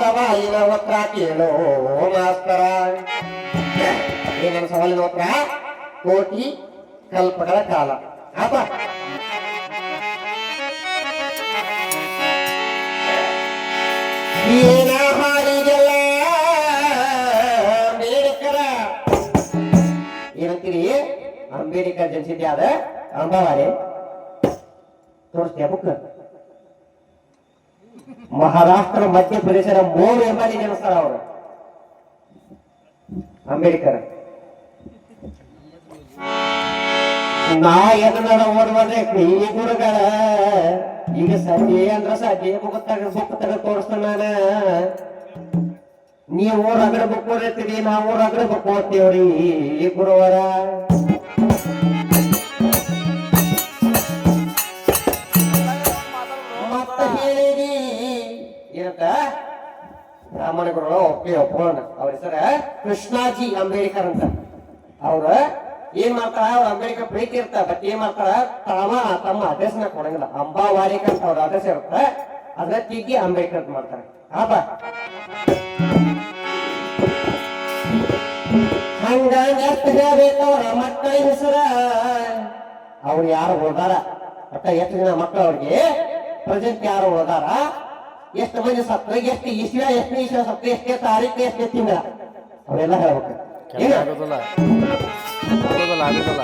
ಸವಾಲಿನ ಉತ್ತರ ಕೇಳೋ ಮಾಸ್ತರ ನನ್ನ ಸವಾಲಿನ ಉತ್ತರ ಕೋಟಿ ಕಲ್ಪಗಳ ಕಾಲ ಆತ ಏನ ಹಾಡಿದೆಲ್ಲ ಅಂಬೇಡ್ಕರ ಏನಂತೀರಿ ಅಂಬೇಡ್ಕರ್ ಜನಿಸಿದ್ದೆ ಆದ ಅಂಬಾವಾರೆ ತೋರಿಸ್ತೀಯ ಬುಕ್ ಮಹಾರಾಷ್ಟ್ರ, ಮಧ್ಯಪ್ರದೇಶದ ಮೂರು ಎಂಬಲ್ಲಿ ಜನಿಸ್ತಾರ ಅವರು. ಅಂಬೇಡ್ಕರ್. ನಾ ಎನ್ನಡ ಓಡುವಂದ್ರೆ ಈ ಗುರುಗಳ. ಈಗ ಸದ್ಯ ಅಂದ್ರ ಸದ್ಯ ಬುಕ್ ತಗ ಬುಕ್ ತಗ ತೋರಿಸ್ತಾನ ನೀವು ಊರ ಅಗಡ ಬುಕ್ ಓದಿರ್ತೀರಿ ನಾವು ಊರ ಅಗಡ ಬುಕ್ ಓದ್ತೀವ್ರಿ, ಈ ಗುರುವರ. ಏನಂತ ಬ್ರಾಹ್ಮಣಗಳು ಒಪ್ಪಿ ಒಪ್ಕೊಂಡ ಅವ್ರ ಹೆಸರ ಕೃಷ್ಣಾಜಿ ಅಂಬೇಡ್ಕರ್ ಅಂತ. ಅವ್ರ ಏನ್ ಮಾಡ್ತಾರ ಅವ್ರ ಅಂಬೇಡ್ಕರ್ ಪ್ರೀತಿ ಇರ್ತ ಬಟ್ ಏನ್ ಮಾಡ್ತಾರ ತಮ್ಮ ತಮ್ಮ ಅಡ್ರೆಸ್ನ ಕೊಡಂಗಿಲ್ಲ. ಅಂಬಾವಾರಿಕ ಅಂತ ಅವ್ರ ಅಡ್ರೆಸ್ ಇರುತ್ತ. ಅದ್ರ ತಿಗ್ಗಿ ಅಂಬೇಡ್ಕರ್ ಮಾಡ್ತಾರೆ. ಆಪ ಹಂಗ ಎಷ್ಟು ಹೇಳ್ಬೇಕು ಅವ್ರ ಮಕ್ಕಳ ಹೆಸರ. ಅವ್ರು ಯಾರು ಓದಾರ? ಒಟ್ಟ ಎಷ್ಟು ಜನ ಮಕ್ಕಳು ಅವ್ರಿಗೆ? ಪ್ರೆಸೆಂಟ್ ಯಾರು ಓದಾರ? ಎಷ್ಟು ಮಂದಿ ಸತ್ರ ಎಷ್ಟು ಇಸ್ವ ಎಷ್ಟು ಇಸ್ವ ಸತ್ರ ಎಷ್ಟೇ ತಾರೀಕು ಎಷ್ಟೇ ತಿಂಗಳ? ಅವೆಲ್ಲ ಹೇಳ್ಬೇಕು. ಆಗೋದಿಲ್ಲ. ಆಗೋದಿಲ್ಲ ಆಗೋದಿಲ್ಲ.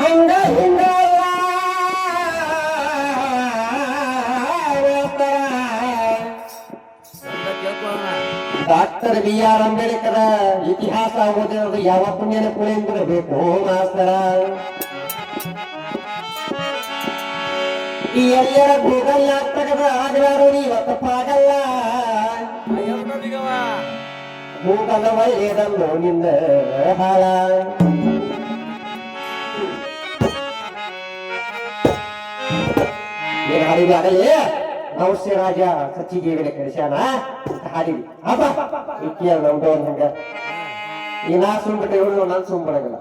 ಹಂಗ ಹಿಂಗ. ಡಾಕ್ಟರ್ ಬಿ ಆರ್ ಅಂಬೇಡ್ಕರ್ ಇತಿಹಾಸ ಓದಿರೋದು ಯಾವ ಪುಣ್ಯನ ಕುಳಿಂದಿರಬೇಕು ಮಾಸ್ತರ. ಈ ಎಲ್ಲರ ಗೂಗಲ್ ತೆಗೆದ ಆಗಲಾರು ಇವತ್ತು ಪಾಗಲ್ಲ ಗೂಗಲ್ ಒಳ್ಳೆಯದನ್ನು ನಿಂದ ಹಾಳ ಏನ್ ಹಾಡಿದ್ವಿ ರಾಜ ಸಚ್ಚಿಗೇವಿನ ಕಳಿಸ್ಯಾನ ಹಾಡಿದ್ವಿ ಅಪ್ಪ ಇಕ್ಕಿಯ ನಮ್ದು ಹಂಗ ಈ ನಾ ಸುಮ್ಬಿಟ್ಟೆ, ಇವಳು ನಾನು ಸುಮ್ಬಿಡಂಗಿಲ್ಲ